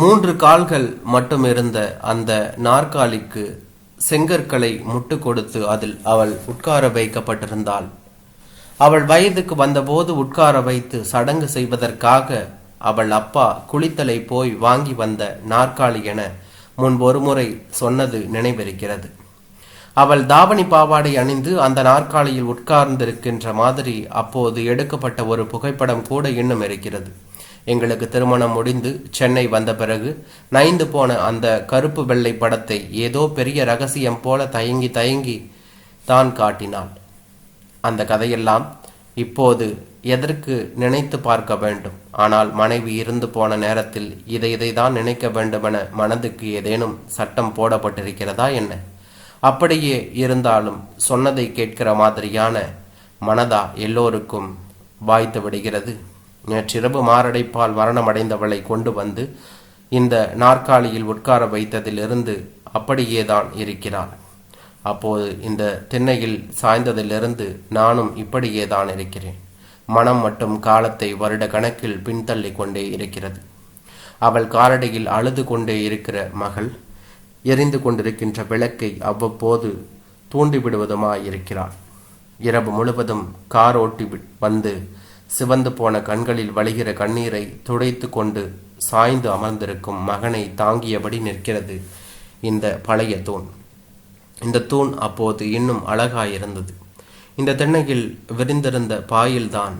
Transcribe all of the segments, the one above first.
மூன்று கால்கள் மட்டும் இருந்த அந்த நாற்காலிக்கு செங்கற்களை முட்டு கொடுத்து அதில் அவள் உட்கார வைக்கப்பட்டிருந்தாள். அவள் வயதுக்கு வந்தபோது உட்கார வைத்து சடங்கு செய்வதற்காக அவள் அப்பா குளித்தலை போய் வாங்கி வந்த நாற்காலி என முன் ஒருமுறை சொன்னது நினைவிருக்கிறது. அவள் தாவணி பாவாடை அணிந்து அந்த நாற்காலியில் உட்கார்ந்திருக்கின்ற மாதிரி அப்போது எடுக்கப்பட்ட ஒரு புகைப்படம் கூட இன்னும் இருக்கிறது. எங்களுக்கு திருமணம் முடிந்து சென்னை வந்த பிறகு நைந்து போன அந்த கருப்பு வெள்ளை படத்தை ஏதோ பெரிய ரகசியம் போல தயங்கி தயங்கி தான் காட்டினாள். அந்த கதையெல்லாம் இப்போது எதற்கு நினைத்து பார்க்க வேண்டும்? ஆனால் மனைவி இருந்து போன நேரத்தில் இதை இதை தான் நினைக்க வேண்டுமென மனதுக்கு ஏதேனும் சட்டம் போடப்பட்டிருக்கிறதா என்ன? அப்படியே இருந்தாலும் சொன்னதை கேட்கிற மாதிரியான மனதா எல்லோருக்கும் வாய்த்து விடுகிறது. நேற்றிரவு மாரடைப்பால் மரணமடைந்தவளை கொண்டு வந்து இந்த நாற்காலியில் உட்கார வைத்ததிலிருந்து அப்படியேதான் இருக்கிறாள். அப்போது இந்த திண்ணையில் சாய்ந்ததிலிருந்து நானும் இப்படியேதான் இருக்கிறேன். மனம் மட்டும் காலத்தை வருட கணக்கில் பின்தள்ளி கொண்டே இருக்கிறது. அவள் காலடியில் அழுது கொண்டே இருக்கிற மகள் எரிந்து கொண்டிருக்கின்ற விளக்கை அவ்வப்போது தூண்டிவிடுவதுமாயிருக்கிறாள். இரவு முழுவதும் கார் ஓட்டி வந்து சிவந்து போன கண்களில் வழிகிற கண்ணீரை துடைத்து கொண்டு சாய்ந்து அமர்ந்திருக்கும் மகனை தாங்கியபடி நிற்கிறது இந்த பழைய தூண். இந்த தூண் அப்போது இன்னும் அழகாயிருந்தது. இந்த திண்ணையில் விரிந்திருந்த பாயில்தான்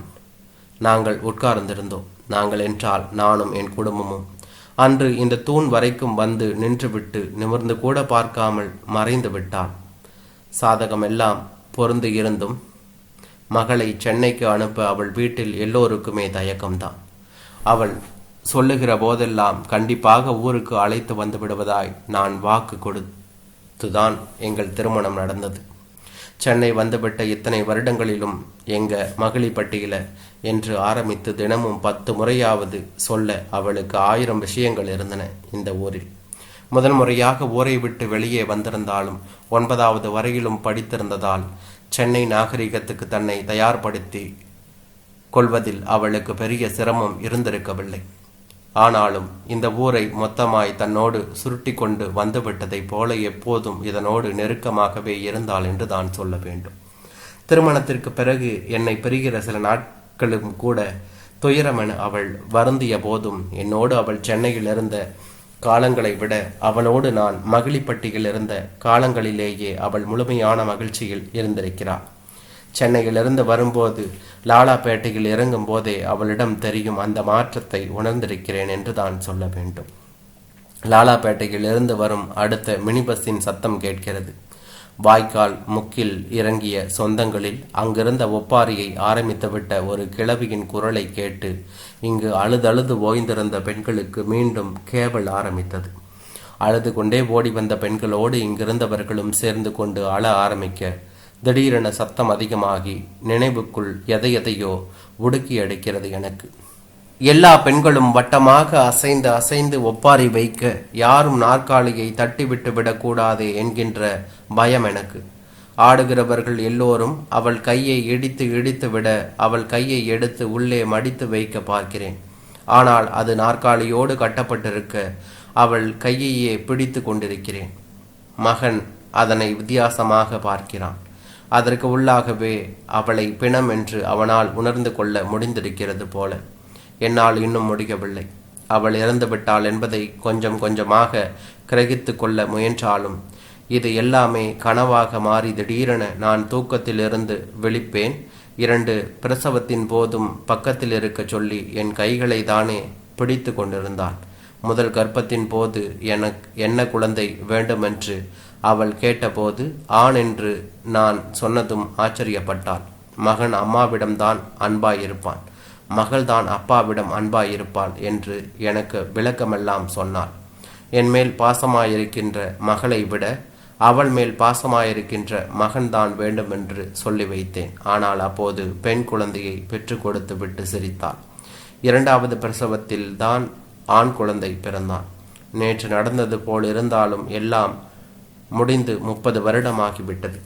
நாங்கள் உட்கார்ந்திருந்தோம். நாங்கள் என்றால் நானும் என் குடும்பமும். அன்று இந்த தூண் வரைக்கும் வந்து நின்றுவிட்டு நிமிர்ந்து கூட பார்க்காமல் மறைந்து விட்டாள் சாதகமெல்லாம் பொருந்து இருந்தும் மகளை சென்னைக்கு அனுப்ப அவள் வீட்டில் எல்லோருக்குமே தயக்கம்தான். அவள் சொல்லுகிற போதெல்லாம் கண்டிப்பாக ஊருக்கு அழைத்து வந்து விடுவதாய் நான் வாக்கு கொடுத்துதான் எங்கள் திருமணம் நடந்தது. சென்னை வந்துவிட்ட இத்தனை வருடங்களிலும் எங்க மகளிப்பட்டியில என்று ஆரம்பித்து தினமும் பத்து முறையாவது சொல்ல அவளுக்கு ஆயிரம் விஷயங்கள் இருந்தன இந்த ஊரில். முதல் முறையாக ஊரை விட்டு வெளியே வந்திருந்தாலும் ஒன்பதாவது வரையிலும் படித்திருந்ததால் சென்னை நாகரிகத்துக்கு தன்னை தயார்படுத்தி கொள்வதில் அவளுக்கு பெரிய சிரமம் இருந்திருக்கவில்லை. ஆனாலும் இந்த ஊரை மொத்தமாய் தன்னோடு சுருட்டி கொண்டு வந்துவிட்டதைப் போல எப்போதும் இதனோடு நெருக்கமாகவே இருந்தாள் என்று தான் சொல்ல வேண்டும். திருமணத்திற்கு பிறகு என்னை பெறுகிற சில நாட்களும் கூட துயரமென அவள் வருந்திய போதும் என்னோடு அவள் சென்னையில் இருந்த காலங்களை விட அவளோடு நான் மகிழிப்பட்டியில் இருந்த காலங்களிலேயே அவள் முழுமையான மகிழ்ச்சியில் இருந்திருக்கிறாள். சென்னையிலிருந்து வரும்போது லாலாப்பேட்டையில் இறங்கும் போதே அவளிடம் தெரியும் அந்த மாற்றத்தை உணர்ந்திருக்கிறேன் என்று தான் சொல்ல வேண்டும். லாலாப்பேட்டையில் இருந்து வரும் அடுத்த மினி பஸ்ஸின் சத்தம் கேட்கிறது. வாய்க்கால் முக்கில் இறங்கிய சொந்தங்களில் அங்கிருந்த ஒப்பாரியை ஆரம்பித்துவிட்ட ஒரு கிழவியின் குரலை கேட்டு இங்கு அழுதழுது ஓய்ந்திருந்த பெண்களுக்கு மீண்டும் கேவல் ஆரம்பித்தது. அழுது கொண்டே ஓடி வந்த பெண்களோடு இங்கிருந்தவர்களும் சேர்ந்து கொண்டு அழ ஆரம்பிக்க திடீரென சத்தம் அதிகமாகி நினைவுக்குள் எதை எதையோ உடுக்கி அடிக்கிறது எனக்கு. எல்லா பெண்களும் வட்டமாக அசைந்து அசைந்து ஒப்பாரி வைக்க யாரும் நாற்காலியை தட்டிவிட்டு விடக்கூடாது என்கின்ற பயம் எனக்கு. ஆடுகிறவர்கள் எல்லோரும் அவள் கையை இடித்து இடித்து விட அவள் கையை எடுத்து உள்ளே மடித்து வைக்க பார்க்கிறேன். ஆனால் அது நாற்காலியோடு கட்டப்பட்டிருக்க அவள் கையையே பிடித்து கொண்டிருக்கிறேன். மகன் அதனை வித்தியாசமாக பார்க்கிறான். அதற்கு உள்ளாகவே அவளை பிணம் என்று அவனால் உணர்ந்து கொள்ள முடிந்திருக்கிறது போல. என்னால் இன்னும் முடியவில்லை அவள் இறந்துவிட்டாள் என்பதை கொஞ்சம் கொஞ்சமாக கிரகித்து கொள்ள முயன்றாலும் இது எல்லாமே கனவாக மாறி திடீரென நான் தூக்கத்திலிருந்து விழிப்பேன். இரண்டு பிரசவத்தின் போதும் பக்கத்தில் இருக்க சொல்லி என் கைகளை தானே பிடித்து கொண்டிருந்தாள். முதல் கர்ப்பத்தின் போது எனக்கு என்ன குழந்தை வேண்டுமென்று அவள் கேட்டபோது ஆண் என்று நான் சொன்னதும் ஆச்சரியப்பட்டாள். மகன் அம்மாவிடம்தான் அன்பாயிருப்பான். மகள்தான் அப்பாவிடம் அன்பாயிருப்பாள் என்று எனக்கு விளக்கமெல்லாம் சொன்னாள். என் மேல் பாசமாயிருக்கின்ற மகளை விட அவள் மேல் பாசமாயிருக்கின்ற மகன்தான் வேண்டுமென்று சொல்லி வைத்தேன். ஆனால் அப்போது பெண் குழந்தையை பெற்றுக் கொடுத்து விட்டு சிரித்தாள். இரண்டாவது பிரசவத்தில் தான் ஆண் குழந்தை பிறந்தான் நேற்று நடந்தது போல் இருந்தாலும் எல்லாம் முடிந்து முப்பது வருடமாகிவிட்டது.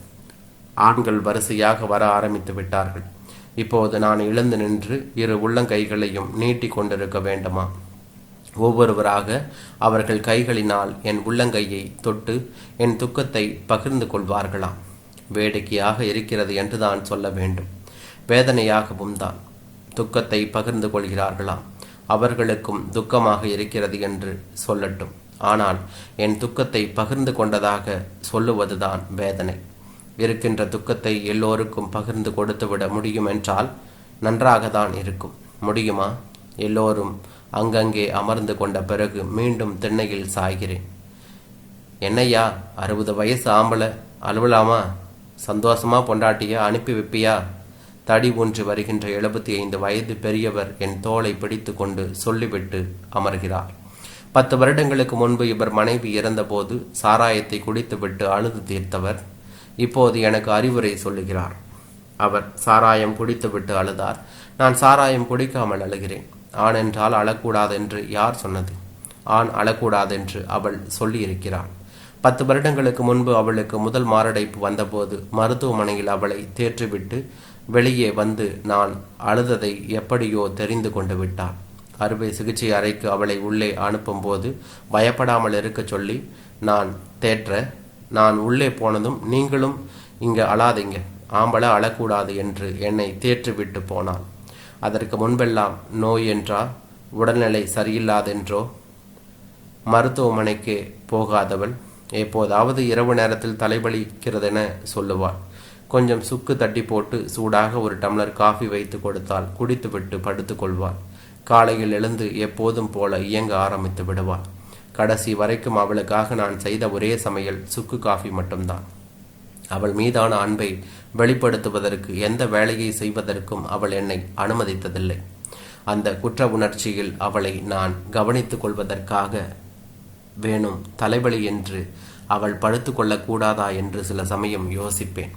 ஆண்கள் வரிசையாக வர ஆரம்பித்து விட்டார்கள். இப்போது நான் எழுந்து நின்று இரு உள்ளங்கைகளையும் நீட்டி கொண்டிருக்க வேண்டுமா? ஒவ்வொருவராக அவர்கள் கைகளினால் என் உள்ளங்கையை தொட்டு என் துக்கத்தை பகிர்ந்து கொள்வார்களாம் வேடிக்கையாக இருக்கிறது என்றுதான் சொல்ல வேண்டும். வேதனையாகவும் தான். துக்கத்தை பகிர்ந்து கொள்கிறார்களாம் அவர்களுக்கும் துக்கமாக இருக்கிறது என்று சொல்லட்டும். ஆனால் என் துக்கத்தை பகிர்ந்து கொண்டதாக சொல்லுவதுதான் வேதனை. இருக்கின்ற துக்கத்தை எல்லோருக்கும் பகிர்ந்து கொடுத்துவிட முடியும் என்றால் நன்றாக தான் இருக்கும். முடியுமா? எல்லோரும் அங்கங்கே அமர்ந்து கொண்ட பிறகு மீண்டும் திண்ணையில் சாய்கிறேன். என்னையா அறுபது வயசு ஆம்பளை அலுவலாமா சந்தோஷமா பொண்டாட்டியா அனுப்பி வைப்பியா? தடி ஒன்று வருகின்ற எழுபத்தி ஐந்து வயது பெரியவர் என் தோளை பிடித்து கொண்டு சொல்லிவிட்டு அமர்கிறார். பத்து வருடங்களுக்கு முன்பு இவர் மனைவி இறந்தபோது சாராயத்தை குடித்துவிட்டு அழுது தீர்த்தவர் இப்போது எனக்கு அறிவுரை சொல்லுகிறார். அவர் சாராயம் குடித்துவிட்டு அழுதார். நான் சாராயம் குடிக்காமல் அழுகிறேன். ஆண் என்றால் அழக்கூடாதென்று யார் சொன்னது? ஆண் அழக்கூடாதென்று அவள் சொல்லியிருக்கிறாள். பத்து வருடங்களுக்கு முன்பு அவளுக்கு முதல் மாரடைப்பு வந்தபோது மருத்துவமனையில் அவளை தேற்றிவிட்டு வெளியே வந்து நான் அழுததை எப்படியோ தெரிந்து கொண்டு விட்டார் அறுவை சிகிச்சை அறைக்கு அவளை உள்ளே அனுப்பும்போது பயப்படாமல் இருக்க சொல்லி நான் தேற்ற நான் உள்ளே போனதும் நீங்களும் இங்கே அழாதீங்க. ஆம்பளை அழக்கூடாது என்று என்னை தேற்றிவிட்டு போனாள். அதற்கு முன்பெல்லாம் நோய் என்றா உடல்நிலை சரியில்லாதென்றோ மருத்துவமனைக்கு போகாதவள் எப்போதாவது இரவு நேரத்தில் தலைவலிக்கிறதென சொல்லுவாள். கொஞ்சம் சுக்கு தட்டி போட்டு சூடாக ஒரு டம்ளர் காஃபி வைத்து கொடுத்தால் குடித்துவிட்டு படுத்துக்கொள்வாள் காலையில் எழுந்து எப்போதும் போல இயங்க ஆரம்பித்து விடுவாள். கடைசி வரைக்கும் அவளுக்காக நான் செய்த ஒரே சமையல் சுக்கு காஃபி மட்டும்தான். அவள் மீதான அன்பை வெளிப்படுத்துவதற்கு எந்த வேலையை செய்வதற்கும் அவள் என்னை அனுமதித்ததில்லை. அந்த குற்ற உணர்ச்சியில் அவளை நான் கவனித்துக் கொள்வதற்காக வேணும் தலைவலி என்று அவள் படுத்து கொள்ளக்கூடாதா என்று சில சமயம் யோசிப்பேன்.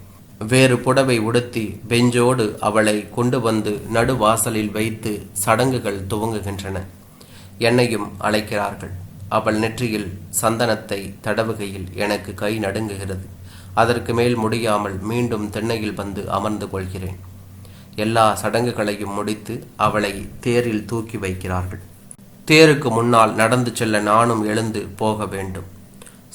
வேறு புடவை உடுத்தி பெஞ்சோடு அவளை கொண்டு வந்து நடுவாசலில் வைத்து சடங்குகள் துவங்குகின்றன. என்னையும் அழைக்கிறார்கள். அவள் நெற்றியில் சந்தனத்தை தடவுகையில் எனக்கு கை நடுங்குகிறது. அதற்கு மேல் முடியாமல் மீண்டும் திண்ணையில் வந்து அமர்ந்து கொள்கிறேன். எல்லா சடங்குகளையும் முடித்து அவளை தேரில் தூக்கி வைக்கிறார்கள். தேருக்கு முன்னால் நடந்து செல்ல நானும் எழுந்து போக வேண்டும்.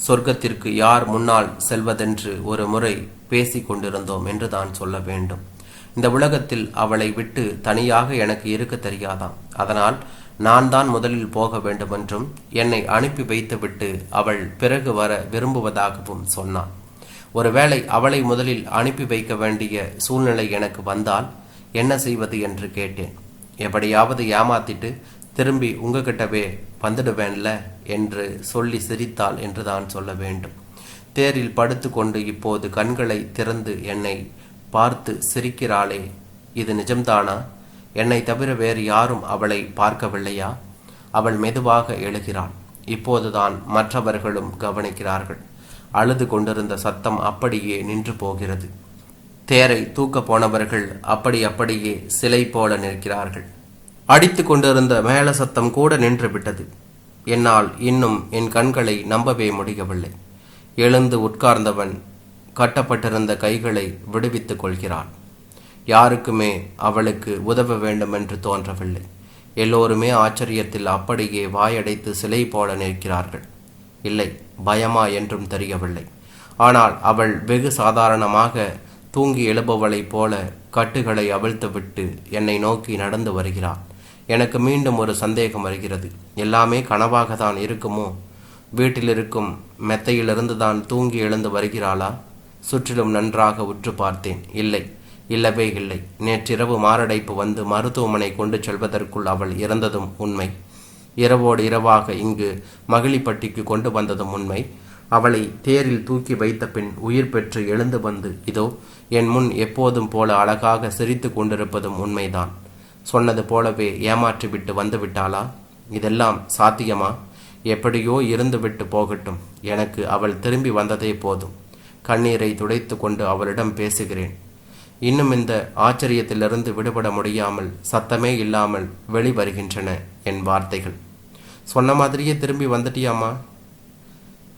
சொர்க்கத்திற்கு யார் முன்னால் செல்வதென்று ஒரு முறை பேசிக் கொண்டிருந்தோம் என்று தான் சொல்ல வேண்டும். இந்த உலகத்தில் அவளை விட்டு தனியாக எனக்கு இருக்க தெரியாதாம். அதனால் நான் தான் முதலில் போக வேண்டுமென்றும் என்னை அனுப்பி வைத்துவிட்டு அவள் பிறகு வர விரும்புவதாகவும் சொன்னான். ஒருவேளை அவளை முதலில் அனுப்பி வைக்க வேண்டிய சூழ்நிலை எனக்கு வந்தால் என்ன செய்வது என்று கேட்டேன். எப்படியாவது ஏமாத்திட்டு திரும்பி உங்ககிட்டவே வந்துடுவேன்ல என்று சொல்லி சிரித்தாள் என்று தான் சொல்ல வேண்டும். தேரில் படுத்துக்கொண்டு இப்போது கண்களை திறந்து என்னை பார்த்து சிரிக்கிறாளே இது நிஜம்தானா? என்னை தவிர வேறு யாரும் அவளை பார்க்கவில்லையா? அவள் மெதுவாக எழுகிறாள். இப்போதுதான் மற்றவர்களும் கவனிக்கிறார்கள். அழுது கொண்டிருந்த சத்தம் அப்படியே நின்று போகிறது. தேரை தூக்க போனவர்கள் அப்படி அப்படியே சிலை போல நிற்கிறார்கள். அடித்து கொண்டிருந்த மேல சத்தம் கூட நின்று விட்டது. என்னால் இன்னும் என் கண்களை நம்பவே முடியவில்லை. எழுந்து உட்கார்ந்தவன் கட்டப்பட்டிருந்த கைகளை விடுவித்துக் கொள்கிறான். யாருக்குமே அவளுக்கு உதவ வேண்டும் என்று தோன்றவில்லை. எல்லோருமே ஆச்சரியத்தில் அப்படியே வாயடைத்து சிலை போல நிற்கிறார்கள். இல்லை பயமா என்றும் தெரியவில்லை. ஆனால் அவள் வெகு சாதாரணமாக தூங்கி எழுபவளைப் போல கட்டுகளை அவிழ்த்துவிட்டு என்னை நோக்கி நடந்து வருகிறாள். எனக்கு மீண்டும் ஒரு சந்தேகம் வருகிறது. எல்லாமே கனவாக தான் இருக்குமோ? வீட்டில் இருக்கும் மெத்தையிலிருந்து தான் தூங்கி எழுந்து வருகிறாளா? சுற்றிலும் நன்றாக உற்று பார்த்தேன். இல்லை இல்லவே இல்லை நேற்றிரவு மாரடைப்பு வந்து மருத்துவமனை கொண்டு செல்வதற்குள் அவள் இறந்ததும் உண்மை. இரவோடு இரவாக இங்கு மகிழிப்பட்டிக்கு கொண்டு வந்ததும் உண்மை. அவளை தேரில் தூக்கி வைத்த பின் உயிர் பெற்று எழுந்து வந்து இதோ என் முன் எப்போதும் போல அழகாக சிரித்து கொண்டிருப்பதும் உண்மைதான். சொன்னது போலவே ஏமாற்றிவிட்டு வந்துவிட்டாளா இதெல்லாம் சாத்தியமா? எப்படியோ இருந்துவிட்டு போகட்டும். எனக்கு அவள் திரும்பி வந்ததே போதும். கண்ணீரை துடைத்து கொண்டு அவளிடம் பேசுகிறேன். இன்னும் இந்த ஆச்சரியத்திலிருந்து விடுபட முடியாமல் சத்தமே இல்லாமல் வெளிவருகின்றன என் வார்த்தைகள். சொன்ன மாதிரியே திரும்பி வந்துட்டியாமா?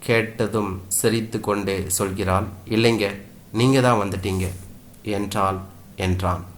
கேட்டதும் சிரித்து கொண்டே சொல்கிறாள் இல்லைங்க நீங்க தான் வந்துட்டீங்க என்றாள் என்றான்.